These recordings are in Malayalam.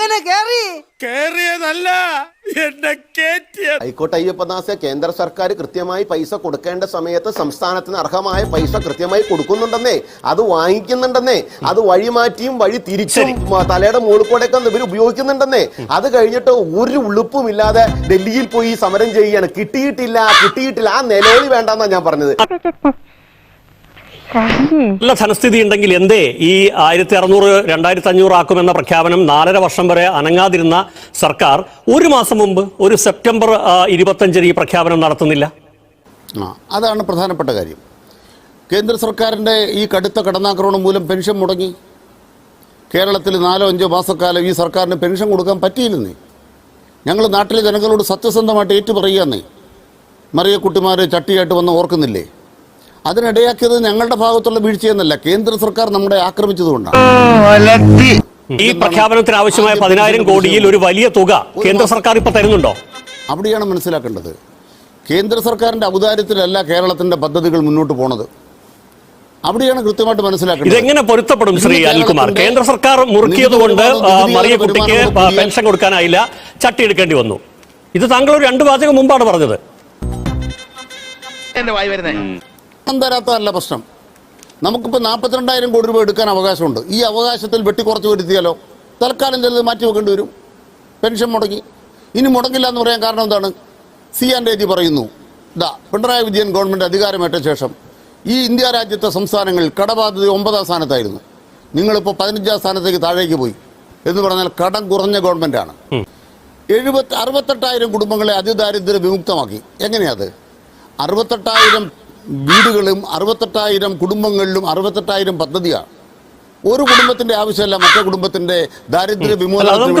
എങ്ങനെ കേറി? കേറിയതല്ല എന്നെ ഹൈക്കോട്ടെ അയ്യപ്പദാസെ കേന്ദ്ര സർക്കാർ കൃത്യമായി പൈസ കൊടുക്കേണ്ട സമയത്ത് സംസ്ഥാനത്തിന് അർഹമായ പൈസ കൃത്യമായി കൊടുക്കുന്നുണ്ടെന്നേ അത് വാങ്ങിക്കുന്നുണ്ടെന്നേ അത് വഴിമാറ്റിയും വഴി തിരിച്ചും തലയുടെ മുകളിൽ കൂടെയൊക്കെ ഇവർ ഉപയോഗിക്കുന്നുണ്ടെന്നേ അത് കഴിഞ്ഞിട്ട് ഒരു ഉളുപ്പും ഇല്ലാതെ ഡൽഹിയിൽ പോയി സമരം ചെയ്യുകയാണ്. കിട്ടിയിട്ടില്ല കിട്ടിയിട്ടില്ല ആ നിലവിളി വേണ്ടെന്നാ ഞാൻ പറഞ്ഞത്. നല്ല ധനസ്ഥിതി ഉണ്ടെങ്കിൽ എന്തേ? ഈ ആയിരത്തി അറുന്നൂറ് രണ്ടായിരത്തി അഞ്ഞൂറ് ആക്കുമെന്ന പ്രഖ്യാപനം നാലര വർഷം വരെ അനങ്ങാതിരുന്ന സർക്കാർ ഒരു മാസം മുമ്പ് ഒരു സെപ്റ്റംബർ ഇരുപത്തഞ്ചിന് ഈ പ്രഖ്യാപനം നടത്തുന്നില്ല. അതാണ് പ്രധാനപ്പെട്ട കാര്യം. കേന്ദ്ര സർക്കാരിന്റെ ഈ കടുത്ത കടന്നാക്രമണം മൂലം പെൻഷൻ മുടങ്ങി. കേരളത്തിൽ നാലോ അഞ്ചോ മാസക്കാലം ഈ സർക്കാരിന് പെൻഷൻ കൊടുക്കാൻ പറ്റിയില്ലെന്നേ ഞങ്ങൾ നാട്ടിലെ ജനങ്ങളോട് സത്യസന്ധമായിട്ട് ഏറ്റു പറയുകയെന്നേ കുട്ടിമാരെ ചട്ടിയായിട്ട് വന്ന് ഓർക്കുന്നില്ലേ? അതിനിടയാക്കിയത് ഞങ്ങളുടെ ഭാഗത്തുള്ള വീഴ്ചയെന്നല്ല. കേന്ദ്ര സർക്കാർ നമ്മുടെ ആക്രമിച്ചതുകൊണ്ടാണ്. ഈ പ്രഖ്യാപനത്തിന് ആവശ്യമായ പതിനായിരം കോടിയിൽ ഒരു വലിയ തുക കേന്ദ്ര സർക്കാർ ഇപ്പൊ തരുന്നുണ്ടോ? അവിടെയാണ് മനസ്സിലാക്കേണ്ടത്. കേന്ദ്ര സർക്കാരിന്റെ ഔദാര്യത്തിലല്ല കേരളത്തിന്റെ പദ്ധതികൾ മുന്നോട്ട് പോണത്. അവിടെയാണ് കൃത്യമായിട്ട് മനസ്സിലാക്കുന്നത് ഇതെങ്ങനെ പൊരുത്തപ്പെടും ശ്രീ അനിൽകുമാർ? കേന്ദ്ര സർക്കാർ മുറുക്കിയത് കൊണ്ട് മറിയ കുട്ടിക്ക് പെൻഷൻ കൊടുക്കാനായില്ല ചട്ടി എടുക്കേണ്ടി വന്നു. ഇത് താങ്കൾ ഒരു രണ്ട് വാചകം മുമ്പാണ് പറഞ്ഞത്. എന്റെ വായി വരുന്നേ. തരാത്തതല്ല പ്രശ്നം. നമുക്കിപ്പോൾ നാൽപ്പത്തിരണ്ടായിരം കോടി രൂപ എടുക്കാൻ അവകാശമുണ്ട്. ഈ അവകാശത്തിൽ വെട്ടിക്കുറച്ച് വരുത്തിയാലോ? തൽക്കാലം ചിലത് മാറ്റി വെക്കേണ്ടി വരും. പെൻഷൻ മുടങ്ങി. ഇനി മുടങ്ങില്ല എന്ന് പറയാൻ കാരണം എന്താണ്? സി ആൻഡ് എജി പറയുന്നു. ഇതാ പിണറായി വിജയൻ ഗവൺമെന്റ് അധികാരമേറ്റ ശേഷം ഈ ഇന്ത്യ രാജ്യത്തെ സംസ്ഥാനങ്ങളിൽ കടബാധ്യത ഒമ്പതാം സ്ഥാനത്തായിരുന്നു. നിങ്ങളിപ്പോൾ പതിനഞ്ചാം സ്ഥാനത്തേക്ക് താഴേക്ക് പോയി എന്ന് പറഞ്ഞാൽ കടം കുറഞ്ഞ ഗവൺമെന്റാണ് എഴുപത്തി അറുപത്തെട്ടായിരം കുടുംബങ്ങളെ അതിദാരിദ്ര്യ വിമുക്തമാക്കി. എങ്ങനെയാത് അറുപത്തെട്ടായിരം വീടുകളും അറുപത്തെട്ടായിരം കുടുംബങ്ങളിലും അറുപത്തെട്ടായിരം പദ്ധതിയാണ്. ഒരു കുടുംബത്തിന്റെ ആവശ്യമല്ല മറ്റേ കുടുംബത്തിന്റെ ദാരിദ്ര്യ വിമോചനത്തിന്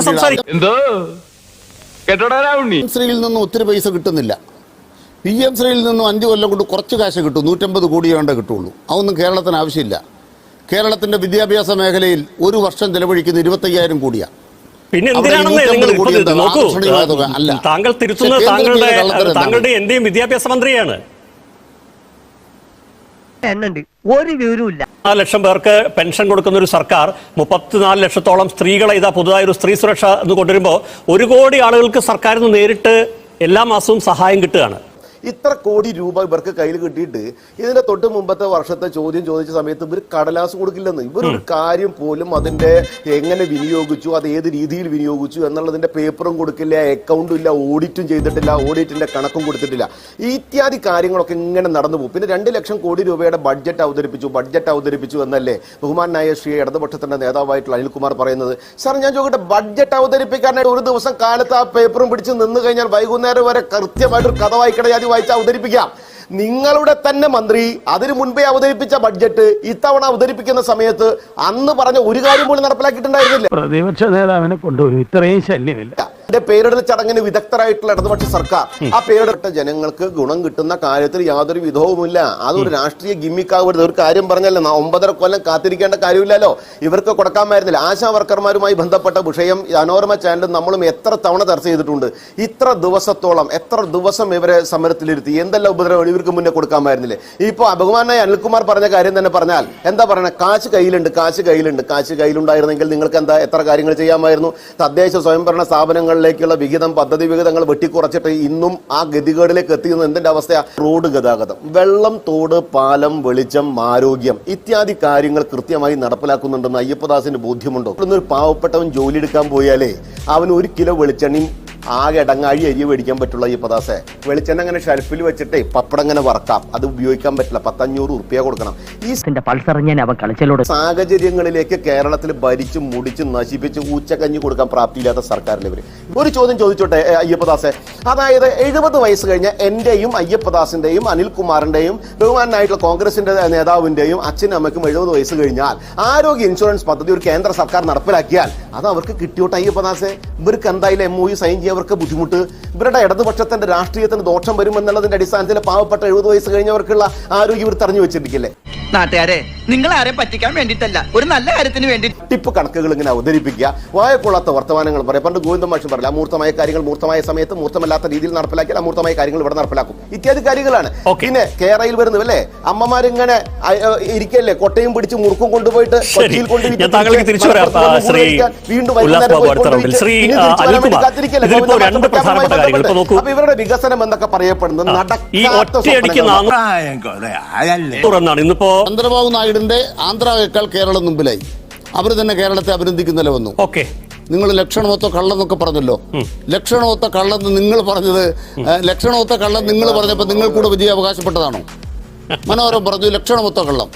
ശ്രീയിൽ നിന്നും ഒത്തിരി പൈസ കിട്ടുന്നില്ല. പി എം ശ്രീയിൽ നിന്നും അഞ്ച് കൊല്ലം കൊണ്ട് കുറച്ച് കാശ് കിട്ടും നൂറ്റമ്പത് കോടി വേണ്ട കിട്ടുള്ളൂ. അതൊന്നും കേരളത്തിന് ആവശ്യമില്ല. കേരളത്തിന്റെ വിദ്യാഭ്യാസ മേഖലയിൽ ഒരു വർഷം ചെലവഴിക്കുന്ന ഇരുപത്തയ്യായിരം കോടിയാണ്. പിന്നെ എന്തിനാണെന്ന് നിങ്ങൾ? നോക്കൂ. അല്ല. താങ്കൾ തിരുത്തുന്നത് താങ്കളുടെ? താങ്കളുടെ എന്റെയും വിദ്യാഭ്യാസ മന്ത്രിയാണ്. എണ്ണുണ്ട്. ഒരു വിവരവും നാല് ലക്ഷം പേർക്ക് പെൻഷൻ കൊടുക്കുന്ന ഒരു സർക്കാർ മുപ്പത്തിനാല് ലക്ഷത്തോളം സ്ത്രീകളെ ഇതാ പുതുതായി ഒരു സ്ത്രീ സുരക്ഷ എന്ന് കൊണ്ടുവരുമ്പോൾ ഒരു കോടി ആളുകൾക്ക് സർക്കാരിൽ നിന്ന് നേരിട്ട് എല്ലാ മാസവും സഹായം കിട്ടുകയാണ്. ഇത്ര കോടി രൂപ ഇവർക്ക് കയ്യിൽ കിട്ടിയിട്ട് ഇതിന്റെ തൊട്ട് മുമ്പത്തെ വർഷത്തെ ചോദ്യം ചോദിച്ച സമയത്ത് ഇവർ കടലാസ് കൊടുക്കില്ലെന്ന്. ഇവരൊരു കാര്യം പോലും അതിന്റെ എങ്ങനെ വിനിയോഗിച്ചു അത് ഏത് രീതിയിൽ വിനിയോഗിച്ചു എന്നുള്ളതിന്റെ പേപ്പറും കൊടുക്കില്ല അക്കൗണ്ടും ഇല്ല ഓഡിറ്റും ചെയ്തിട്ടില്ല ഓഡിറ്റിന്റെ കണക്കും കൊടുത്തിട്ടില്ല. ഇത്യാദി കാര്യങ്ങളൊക്കെ ഇങ്ങനെ നടന്നു പോകും. പിന്നെ രണ്ട് ലക്ഷം കോടി രൂപയുടെ ബഡ്ജറ്റ് അവതരിപ്പിച്ചു ബഡ്ജറ്റ് അവതരിപ്പിച്ചു എന്നല്ലേ ബഹുമാനായ ശ്രീ ഇടതുപക്ഷത്തിന്റെ നേതാവായിട്ടുള്ള അനിൽകുമാർ പറയുന്നത്. സാർ ഞാൻ ചോദിക്കട്ടെ ബഡ്ജറ്റ് അവതരിപ്പിക്കാനായിട്ട് ഒരു ദിവസം കാലത്ത് ആ പേപ്പറും പിടിച്ച് നിന്ന് കഴിഞ്ഞാൽ വൈകുന്നേരം വരെ കൃത്യമായിട്ടൊരു കഥ വായിക്കണ വായിച്ച് അവതരിപ്പിക്കാം. നിങ്ങളുടെ തന്നെ മന്ത്രി അതിനു മുൻപേ അവതരിപ്പിച്ച ബഡ്ജറ്റ് ഇത്തവണ അവതരിപ്പിക്കുന്ന സമയത്ത് അന്ന് പറഞ്ഞ ഒരു കാര്യം പോലും നടപ്പിലാക്കിയിട്ടുണ്ടായിരുന്നില്ല. പ്രതിപക്ഷ നേതാവിനെ കൊണ്ടുപോയി ഇത്രയും ശല്യമില്ല. എന്റെ പേരിടൽ ചടങ്ങിന് വിദഗ്ധരായിട്ടുള്ള ഇടതുപക്ഷ സർക്കാർ. ആ പേരിടട്ട ജനങ്ങൾക്ക് ഗുണം കിട്ടുന്ന കാര്യത്തിൽ യാതൊരു വിധവുമില്ല. അതൊരു രാഷ്ട്രീയ ഗിമ്മിക്കാവരുത് ഒരു കാര്യം പറഞ്ഞല്ലോ ഒമ്പതര കൊല്ലം കാത്തിരിക്കേണ്ട കാര്യമില്ലല്ലോ? ഇവർക്ക് കൊടുക്കാമായിരുന്നില്ല ആശാ വർക്കർമാരുമായി ബന്ധപ്പെട്ട വിഷയം ഈ അനോരമ ചാനലും നമ്മളും എത്ര തവണ ചർച്ച ചെയ്തിട്ടുണ്ട്. ഇത്ര ദിവസത്തോളം എത്ര ദിവസം ഇവരെ സമരത്തിലിരുത്തി. എന്തെല്ലാം ഉപദ്രവം ഇവർക്ക് മുന്നേ കൊടുക്കാമായിരുന്നില്ലേ ഇപ്പൊ ബഹുമാനായ അനിൽകുമാർ പറഞ്ഞ കാര്യം തന്നെ പറഞ്ഞാൽ എന്താ പറയുക കാശ് കയ്യിലുണ്ട് കാശ് കയ്യിലുണ്ട്. കാശ് കയ്യിലുണ്ടായിരുന്നെങ്കിൽ നിങ്ങൾക്ക് എന്താ എത്ര കാര്യങ്ങൾ ചെയ്യാമായിരുന്നു? തദ്ദേശ സ്വയംഭരണ സ്ഥാപനങ്ങളിലേക്കുള്ള വിഹിതം പദ്ധതി വിഹിതങ്ങൾ വെട്ടിക്കുറച്ചിട്ട് ഇന്നും ആ ഗതികേടിലേക്ക് എത്തിയെന്ന് എന്തിന്റെ അവസ്ഥയാണ് റോഡ് ഗതാഗതം. വെള്ളം തോട് പാലം വെളിച്ചം ആരോഗ്യം ഇത്യാദി കാര്യങ്ങൾ കൃത്യമായി നടപ്പിലാക്കുന്നുണ്ടെന്ന് അയ്യപ്പദാസിന് ബോധ്യമുണ്ടോ? ഒരു പാവപ്പെട്ടവൻ ജോലി എടുക്കാൻ പോയാലേ അവന് ഒരു കിലോ വെളിച്ചെണ്ണയും ആകെ ഇടങ്ങാഴി അരി മേടിക്കാൻ പറ്റുള്ള ഈ പതാസെ വെളിച്ചെണ്ണ അങ്ങനെ ഷെൽഫിൽ വെച്ചിട്ടേ പപ്പടം അങ്ങനെ വറക്കാം. അത് ഉപയോഗിക്കാൻ പറ്റില്ല. പത്തഞ്ഞൂറ് ഉറുപ്പ്യ കൊടുക്കണം. ഈ പൾസർ ഞാൻ അവൻ കളിച്ചലോട് സാഹചര്യങ്ങളിലേക്ക് കേരളത്തിൽ ഭരിച്ച് മുടിച്ച് നശിപ്പിച്ച് ഉച്ചക്കഞ്ഞി കൊടുക്കാൻ പ്രാപ്തിയില്ലാത്ത സർക്കാരിൽ ഇവർ. ഒരു ചോദ്യം ചോദിച്ചോട്ടെ അയ്യപ്പദാസെ? അതായത് എഴുപത് വയസ്സ് കഴിഞ്ഞ എന്റെയും അയ്യപ്പദാസിന്റെയും അനിൽകുമാറിന്റെയും ബഹുമാനായിട്ടുള്ള കോൺഗ്രസിന്റെ നേതാവിന്റെയും അച്ഛനും അമ്മയ്ക്കും എഴുപത് വയസ്സ് കഴിഞ്ഞാൽ ആരോഗ്യ ഇൻഷുറൻസ് പദ്ധതി ഒരു കേന്ദ്ര സർക്കാർ നടപ്പിലാക്കിയാൽ അത് അവർക്ക് കിട്ടിയോട്ടെ അയ്യപ്പദാസെ? ഇവർക്ക് എന്തായാലും എം ഒ യു സൈൻ ചെയ്യാൻ കഴിഞ്ഞവർക്ക് ബുദ്ധിമുട്ട്. ഇവരുടെ ഇടതുപക്ഷത്തിന്റെ രാഷ്ട്രീയത്തിന് ദോഷം വരുമെന്നുള്ളതിന്റെ അടിസ്ഥാനത്തിൽ പാവപ്പെട്ട എഴുപത് വയസ്സ് കഴിഞ്ഞവർക്കുള്ള ആരോഗ്യം ഇവർ തറഞ്ഞു വെച്ചിരിക്കില്ലേ? നാട്ടുകാരെ നിങ്ങൾ ആരെ പറ്റിക്കാൻ വേണ്ടിട്ടല്ല ഒരു നല്ല കാര്യത്തിന് വേണ്ടി ടിപ്പ് കണക്കുകൾ ഇങ്ങനെ അവതരിപ്പിക്കുക. വായക്കൊള്ളാത്ത വർത്തമാനങ്ങൾ പറയാം. പണ്ട് ഗോവിന്ദ മാഷൻ പറയില്ല അമൂർത്തമായ കാര്യങ്ങൾ മൂർത്തമായ സമയത്ത് മൂർത്തമല്ലാത്ത രീതിയിൽ നടപ്പിലാക്കിയാൽ അമൂർത്തമായ കാര്യങ്ങൾ ഇവിടെ നടപ്പിലാക്കും. ഇത്യാദി കാര്യങ്ങളാണ്. പിന്നെ കേരളയിൽ വരുന്നത് അല്ലേ അമ്മമാരിങ്ങനെ ഇരിക്കല്ലേ കൊട്ടയും പിടിച്ച് മുറുക്കും കൊണ്ടുപോയിട്ട് ശരി. കൊച്ചിയിൽ കൊണ്ട് വിറ്റ് ഞാൻ താങ്കളിലേക്ക് തിരിച്ചു വരാം മലപ്പുറത്ത് ആ, വന്ന് ശ്രീ കഴിക്കാൻ വീണ്ടും വൈകുന്നേരം ഗോവിന്ദ രണ്ട് പ്രധാനപ്പെട്ട കാര്യങ്ങൾ ഇപ്പൊ നോക്കൂ. ഇവരുടെ വികസനം എന്നൊക്കെ പറയപ്പെടുന്നത് ഈ ഒറ്റയടിക്ക് എന്നാണ് ഇന്നിപ്പോ ചന്ദ്രബാബു നായിഡുന്റെ ആന്ധ്രയേക്കാൾ കേരളം മുമ്പിലായി. അവർ തന്നെ കേരളത്തെ അഭിനന്ദിക്കുന്നില്ല വന്നു. ഓക്കെ. നിങ്ങൾ ലക്ഷണമൊത്ത കള്ളെന്നൊക്കെ പറഞ്ഞല്ലോ. ലക്ഷണമൊത്ത കള്ളെന്ന് നിങ്ങൾ പറഞ്ഞത് ലക്ഷണമൊത്ത കള്ളം നിങ്ങൾ പറഞ്ഞപ്പോൾ നിങ്ങൾ കൂടെ വിജയം അവകാശപ്പെട്ടതാണോ മനോഹരം പറഞ്ഞു ലക്ഷണമൊത്ത കള്ളം.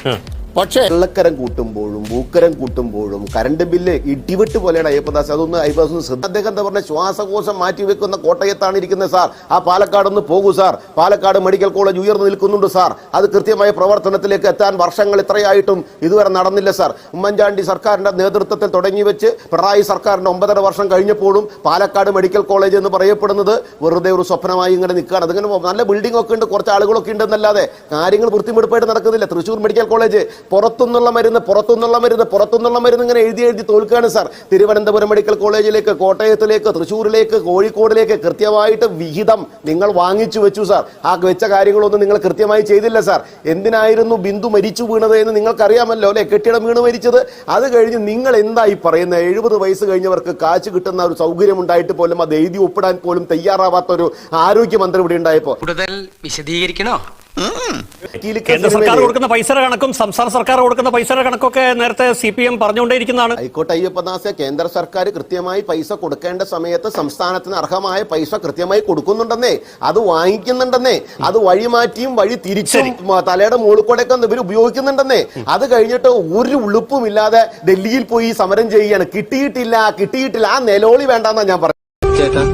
പക്ഷേ വെള്ളക്കരം കൂട്ടുമ്പോഴും ഭൂക്കരം കൂട്ടുമ്പോഴും കറണ്ട് ബില്ല് ഇടിവെട്ട് പോലെയാണ് അയ്യപ്പദാസ്. അതൊന്ന് അയ്യപ്പദാസ് അദ്ദേഹം എന്താ പറഞ്ഞ? ശ്വാസകോശം മാറ്റി വെക്കുന്ന കോട്ടയത്താണ് ഇരിക്കുന്നത് സാർ. ആ പാലക്കാട് ഒന്ന് പോകൂ സാർ. പാലക്കാട് മെഡിക്കൽ കോളേജ് ഉയർന്നു നിൽക്കുന്നുണ്ട് സാർ. അത് കൃത്യമായ പ്രവർത്തനത്തിലേക്ക് എത്താൻ വർഷങ്ങൾ ഇത്രയായിട്ടും ഇതുവരെ നടന്നില്ല സാർ. ഉമ്മൻചാണ്ടി സർക്കാരിന്റെ നേതൃത്വത്തിൽ തുടങ്ങി വെച്ച് പിണറായി സർക്കാരിന്റെ ഒമ്പതര വർഷം കഴിഞ്ഞപ്പോഴും പാലക്കാട് മെഡിക്കൽ കോളേജ് എന്ന് പറയപ്പെടുന്നത് വെറുതെ ഒരു സ്വപ്നമായി ഇങ്ങനെ നിൽക്കുകയാണ്. അതിങ്ങനെ നല്ല ബിൽഡിംഗ് ഒക്കെ ഉണ്ട് കുറച്ച് ആളുകളൊക്കെ ഉണ്ടെന്നല്ലാതെ കാര്യങ്ങൾ വൃത്തിമെടുപ്പായിട്ട് നടക്കുന്നില്ല. തൃശ്ശൂർ മെഡിക്കൽ കോളേജ് പുറത്തുനിന്നുള്ള മരുന്ന് പുറത്തുനിന്നുള്ള മരുന്ന് പുറത്തുനിന്നുള്ള മരുന്ന് ഇങ്ങനെ എഴുതി എഴുതി തോൽക്കുകയാണ് സാർ. തിരുവനന്തപുരം മെഡിക്കൽ കോളേജിലേക്ക് കോട്ടയത്തിലേക്ക് തൃശ്ശൂരിലേക്ക് കോഴിക്കോടിലേക്ക് കൃത്യമായിട്ട് വിഹിതം നിങ്ങൾ വാങ്ങിച്ചു വെച്ചു സാർ. ആ വെച്ച കാര്യങ്ങളൊന്നും നിങ്ങൾ കൃത്യമായി ചെയ്തില്ല സാർ. എന്തിനായിരുന്നു ബിന്ദു മരിച്ചു വീണത് എന്ന് നിങ്ങൾക്കറിയാമല്ലോ അല്ലെ? കെട്ടിടം വീണ് മരിച്ചത്. അത് കഴിഞ്ഞ് നിങ്ങൾ എന്തായി പറയുന്നത്? എഴുപത് വയസ്സ് കഴിഞ്ഞവർക്ക് കാശ് കിട്ടുന്ന ഒരു സൗകര്യം ഉണ്ടായിട്ട് പോലും അത് എഴുതി ഒപ്പിടാൻ പോലും തയ്യാറാവാത്ത ഒരു ആരോഗ്യമന്ത്രി ഇവിടെ ഉണ്ടായപ്പോൾ കൂടുതൽ വിശദീകരിക്കണോ? കേന്ദ്ര സർക്കാർ കൊടുക്കുന്ന പൈസയുടെ കണക്കും സംസ്ഥാന സർക്കാർ കൊടുക്കുന്ന പൈസയുടെ കണക്കൊക്കെ നേരത്തെ സി പി എം പറഞ്ഞുകൊണ്ടേയിരിക്കുന്നതാണ് ഹൈക്കോട്ടെ അയ്യപ്പദാസെ കേന്ദ്ര സർക്കാർ കൃത്യമായി പൈസ കൊടുക്കേണ്ട സമയത്ത് സംസ്ഥാനത്തിന് അർഹമായ പൈസ കൃത്യമായി കൊടുക്കുന്നുണ്ടെന്നേ അത് വാങ്ങിക്കുന്നുണ്ടെന്നേ അത് വഴിമാറ്റിയും വഴി തിരിച്ചും തലയുടെ മുകളിൽ ഇവർ ഉപയോഗിക്കുന്നുണ്ടെന്നേ അത് കഴിഞ്ഞിട്ട് ഒരു ഉളുപ്പും ഇല്ലാതെ ഡൽഹിയിൽ പോയി സമരം ചെയ്യുകയാണ്. കിട്ടിയിട്ടില്ല കിട്ടിയിട്ടില്ല ആ നിലവിളി വേണ്ടെന്നാ ഞാൻ പറഞ്ഞു ചേട്ടാ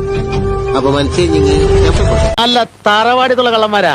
അപമാനിച്ചേ ഞാൻ നല്ല തറവാടിത്തുള്ള കള്ളന്മാരാ.